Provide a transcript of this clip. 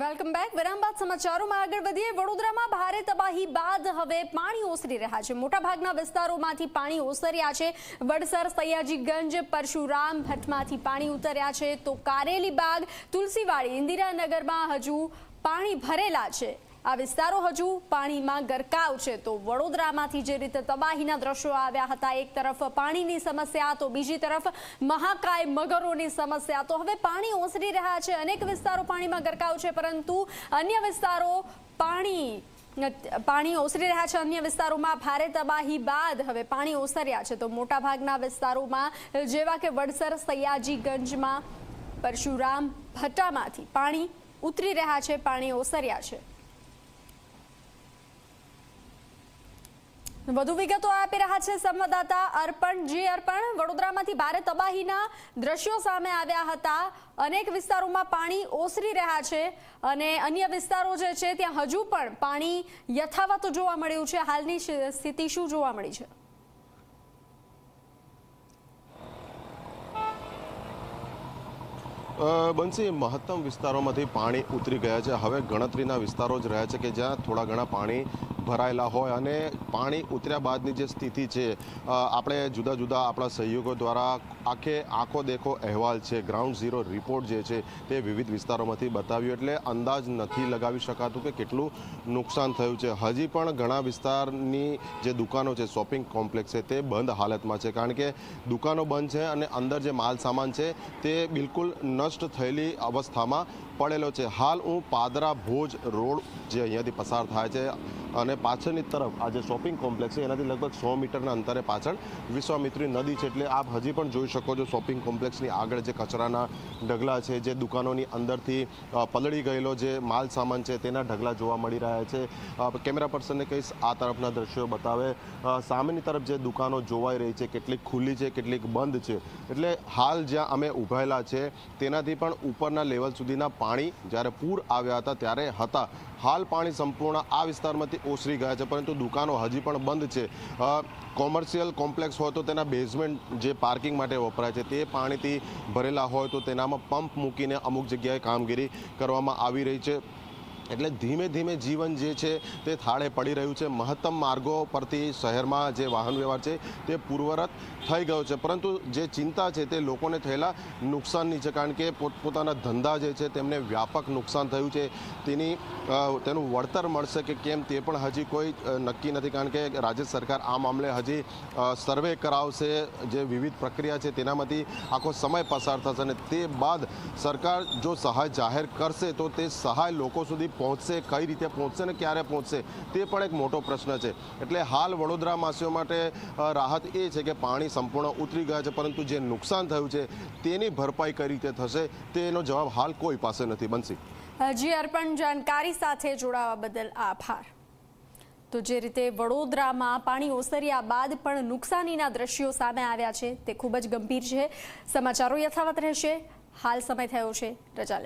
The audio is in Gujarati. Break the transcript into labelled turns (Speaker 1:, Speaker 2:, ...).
Speaker 1: Welcome back. વિરામ બાદ સમાચારોમાં આગળ વધીએ. વડોદરામાં ભારે તબાહી બાદ હવે પાણી ઓસરી રહ્યા છે. મોટાભાગના વિસ્તારોમાંથી પાણી ઓસર્યા છે. વડસર, સયાજીગંજ, પરશુરામ ભટ્ટમાંથી પાણી ઉતર્યા છે. તો કારેલી બાગ તુલસીવાડી, ઇન્દિરાનગરમાં હજુ પાણી ભરેલા છે. આ વિસ્તારો હજુ પાણીમાં ગરકાવ છે. તો વડોદરામાંથી જે રીતે તબાહીના દ્રશ્યો આવ્યા હતા, એક તરફ પાણીની સમસ્યા, તો બીજી તરફ મહાકાય મગરોની સમસ્યા. તો હવે પાણી ઓસરી રહ્યા છે. અનેક વિસ્તારો પાણીમાં ગરકાવ છે, પરંતુ અન્ય વિસ્તારો પાણી પાણી ઓસરી રહ્યા છે. અન્ય વિસ્તારોમાં ભારે તબાહી બાદ હવે પાણી ઓસર્યા છે. તો મોટાભાગના વિસ્તારોમાં જેવા કે વડસર, સયાજીગંજમાં, પરશુરામ, ભટ્ટામાંથી પાણી ઉતરી રહ્યા છે, પાણી ઓસર્યા છે. વધુ વિગતો આપી રહ્યા છે સંવાદદાતા અર્પણ. જી અર્પણ, વડોદરામાંથી ભારે તબાહીના દ્રશ્યો સામે આવ્યા હતા. અનેક વિસ્તારોમાં પાણી ઓસરી રહ્યા છે અને અન્ય વિસ્તારો જે છે, ત્યાં હજુ પણ પાણી યથાવત જોવા મળ્યું છે. હાલની સ્થિતિ શું જોવા મળી છે?
Speaker 2: બંસી, મહત્તમ વિસ્તારોમાંથી પાણી ઉતરી ગયા છે. હવે ગણતરીના વિસ્તારો જ રહ્યા છે કે જ્યાં થોડા ઘણા પાણી ભરાયેલા હોય અને પાણી ઉતર્યા બાદની જે સ્થિતિ છે આપણે જુદા જુદા આપણા સહયોગો દ્વારા આખે આંખો દેખો અહેવાલ છે ગ્રાઉન્ડ ઝીરો રિપોર્ટ જે છે તે વિવિધ વિસ્તારોમાંથી બતાવ્યું. એટલે અંદાજ નથી લગાવી શકાતું કે કેટલું નુકસાન થયું છે. હજી પણ ઘણા વિસ્તારની જે દુકાનો છે શોપિંગ કોમ્પ્લેક્સ છે, તે બંધ હાલતમાં છે. કારણ કે દુકાનો બંધ છે અને અંદર જે માલ સામાન છે તે બિલકુલ નષ્ટ થયેલી અવસ્થામાં પડેલો છે. હાલ હું પાદરા ભોજ રોડ જે અહીંયાથી પસાર થાય છે અને પાછળની તરફ આ જે શોપિંગ કોમ્પ્લેક્સ છે, એનાથી લગભગ સો મીટરના અંતરે પાછળ વિશ્વામિત્રી નદી છે, એટલે આપ હજી પણ જોઈ શકો છો શોપિંગ કોમ્પ્લેક્સની આગળ જે કચરાના ઢગલા છે, જે દુકાનોની અંદરથી પલળી ગયેલો જે માલ સામાન છે, તેના ઢગલા જોવા મળી રહ્યા છે. કેમેરા પર્સનને કહીશ, આ તરફના દ્રશ્યો બતાવે. સામેની તરફ જે દુકાનો જોવાઈ રહી છે, કેટલીક ખુલ્લી છે, કેટલીક બંધ છે, એટલે હાલ જ્યાં અમે ઉભાયેલા છે, તેનાથી પણ ઉપરના લેવલ સુધીના પાણી જ્યારે પૂર આવ્યા હતા ત્યારે હતા. હાલ પાણી સંપૂર્ણ આ વિસ્તારમાંથી ઓસરી ગયા છે, પરંતુ દુકાનો હજી પણ બંધ છે. કોમર્શિયલ કોમ્પ્લેક્સ હોય તો તેના બેઝમેન્ટ જે પાર્કિંગ માટે વપરાય છે, તે પાણીથી ભરેલા હોય તો તેનામાં પંપ મૂકીને અમુક જગ્યાએ કામગીરી કરવામાં આવી રહી છે. એટલે ધીમે ધીમે જીવન જે છે તે થાળે પડી રહ્યું છે. મહત્તમ માર્ગો પરથી શહેરમાં જે વાહન વ્યવહાર છે તે પૂર્વરત થઈ ગયો છે. પરંતુ જે ચિંતા છે તે લોકોને થયેલા નુકસાનની છે. કારણ કે પોતપોતાના ધંધા જે છે તેમને વ્યાપક નુકસાન થયું છે. તેની તેનું વળતર મળશે કે કેમ તે પણ હજી કોઈ નક્કી નથી. કારણ કે રાજ્ય સરકાર આ મામલે હજી સર્વે કરાવશે જે વિવિધ પ્રક્રિયા છે તેનામાંથી આખો સમય પસાર થશે અને તે બાદ સરકાર જો સહાય જાહેર કરશે તો તે સહાય લોકો સુધી પહોંચશે, કઈ રીતે પહોંચશે ને ક્યારે પહોંચશે, તે પણ એક મોટો પ્રશ્ન છે. એટલે હાલ વડોદરાવાસીઓ માટે રાહત એ છે કે પાણી સંપૂર્ણ ઉતરી ગયા છે, પરંતુ જે નુકસાન થયું છે, તેની ભરપાઈ કઈ રીતે થશે, તેનો જવાબ હાલ કોઈ પાસે નથી. બનશે
Speaker 1: જી અર્પણ જાણકારી સાથે જોડાવા બદલ આભાર. તો જે રીતે વડોદરામાં પાણી ઓસર્યા બાદ પણ નુકસાનીના દ્રશ્યો સામે આવ્યા છે, તે ખૂબ જ ગંભીર છે. સમાચારો યથાવત રહેશે. હાલ સમય થયો છે, રજા